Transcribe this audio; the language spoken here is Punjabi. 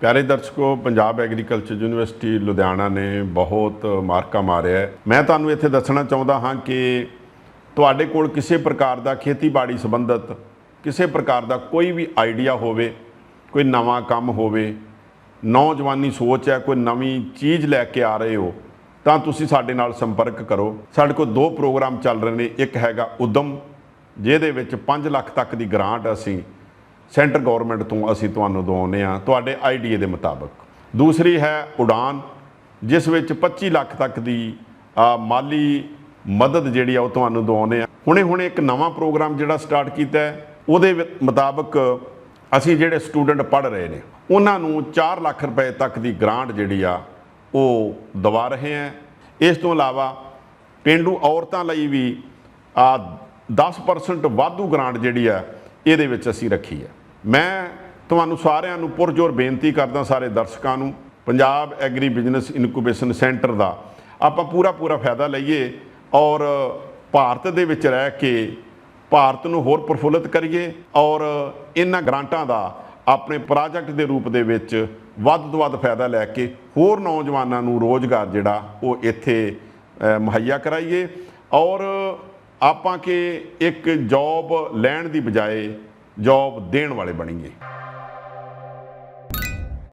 ਪਿਆਰੇ ਦਰਸ਼ਕੋ, ਪੰਜਾਬ ਐਗਰੀਕਲਚਰ ਯੂਨੀਵਰਸਿਟੀ ਲੁਧਿਆਣਾ ਨੇ ਬਹੁਤ ਮਾਰਕਾ ਮਾਰਿਆ ਮੈਂ ਤੁਹਾਨੂੰ ਇੱਥੇ ਦੱਸਣਾ ਚਾਹੁੰਦਾ ਹਾਂ ਕਿ ਤੁਹਾਡੇ ਕੋਲ ਕਿਸੇ ਪ੍ਰਕਾਰ ਦਾ ਖੇਤੀਬਾੜੀ ਸੰਬੰਧਤ, ਕਿਸੇ ਪ੍ਰਕਾਰ ਦਾ ਕੋਈ ਵੀ ਆਈਡੀਆ ਹੋਵੇ, ਕੋਈ ਨਵਾਂ ਕੰਮ ਹੋਵੇ, ਨੌਜਵਾਨੀ ਸੋਚ ਹੈ, ਕੋਈ ਨਵੀਂ ਚੀਜ਼ ਲੈ ਕੇ ਆ ਰਹੇ ਹੋ, ਤਾਂ ਤੁਸੀਂ ਸਾਡੇ ਨਾਲ ਸੰਪਰਕ ਕਰੋ। ਸਾਡੇ ਕੋਲ ਦੋ ਪ੍ਰੋਗਰਾਮ ਚੱਲ ਰਹੇ ਨੇ, ਇੱਕ ਹੈਗਾ ਉਦਮ, ਜਿਹਦੇ ਵਿੱਚ 5 ਲੱਖ ਤੱਕ ਦੀ ਗ੍ਰਾਂਟ ਅਸੀਂ ਸੈਂਟਰ ਗਵਰਨਮੈਂਟ ਤੋਂ ਅਸੀਂ ਤੁਹਾਨੂੰ ਦਵਾਉਂਦੇ ਆ ਤੁਹਾਡੇ ਆਈਡੀਏ ਦੇ ਮੁਤਾਬਕ। ਦੂਸਰੀ ਹੈ ਉਡਾਨ, ਜਿਸ ਵਿੱਚ 25 ਲੱਖ ਤੱਕ ਦੀ ਮਾਲੀ ਮਦਦ ਜਿਹੜੀ ਆ ਉਹ ਤੁਹਾਨੂੰ ਦਵਾਉਂਦੇ ਆ ਹੁਣੇ ਹੁਣੇ ਇੱਕ ਨਵਾਂ ਪ੍ਰੋਗਰਾਮ ਜਿਹੜਾ ਸਟਾਰਟ ਕੀਤਾ ਹੈ, ਉਹਦੇ ਵਿ- ਮੁਤਾਬਕ ਅਸੀਂ ਜਿਹੜੇ ਸਟੂਡੈਂਟ ਪੜ੍ਹ ਰਹੇ ਨੇ, ਉਹਨਾਂ ਨੂੰ 4 ਲੱਖ ਰੁਪਏ ਤੱਕ ਦੀ ਗ੍ਰਾਂਟ ਜਿਹੜੀ ਆ ਉਹ ਦਵਾ ਰਹੇ ਆ ਇਸ ਤੋਂ ਇਲਾਵਾ ਪਿੰਡੂ ਔਰਤਾਂ ਲਈ ਵੀ ਆ 10% ਵਾਧੂ ਗ੍ਰਾਂਟ ਜਿਹੜੀ ਆ, ਇਹਦੇ ਵਿੱਚ ਅਸੀਂ ਰੱਖੀ ਹੈ। ਮੈਂ ਤੁਹਾਨੂੰ ਸਾਰਿਆਂ ਨੂੰ ਪੁਰਜੋਰ ਬੇਨਤੀ ਕਰਦਾ ਸਾਰੇ ਦਰਸ਼ਕਾਂ ਨੂੰ, Punjab agri business incubation centre ਦਾ, ਆਪਾਂ ਪੂਰਾ ਪੂਰਾ ਫਾਇਦਾ ਲਈਏ ਔਰ ਭਾਰਤ ਦੇ ਵਿੱਚ ਰਹਿ ਕੇ ਭਾਰਤ ਨੂੰ ਹੋਰ ਪ੍ਰਫੁੱਲਿਤ ਕਰੀਏ ਔਰ ਇਹਨਾਂ ਗ੍ਰਾਂਟਾਂ ਦਾ ਆਪਣੇ ਪ੍ਰੋਜੈਕਟ ਦੇ ਰੂਪ ਦੇ ਵਿੱਚ ਵੱਧ ਤੋਂ ਵੱਧ ਫਾਇਦਾ ਲੈ ਕੇ ਹੋਰ ਨੌਜਵਾਨਾਂ ਨੂੰ ਰੋਜ਼ਗਾਰ ਜਿਹੜਾ ਉਹ ਇੱਥੇ ਮੁਹੱਈਆ ਕਰਾਈਏ ਔਰ ਆਪਾਂ ਕਿ ਇੱਕ ਜੌਬ ਲੈਣ ਦੀ ਬਜਾਏ ਜੌਬ ਦੇਣ ਵਾਲੇ ਬਣੀਏ।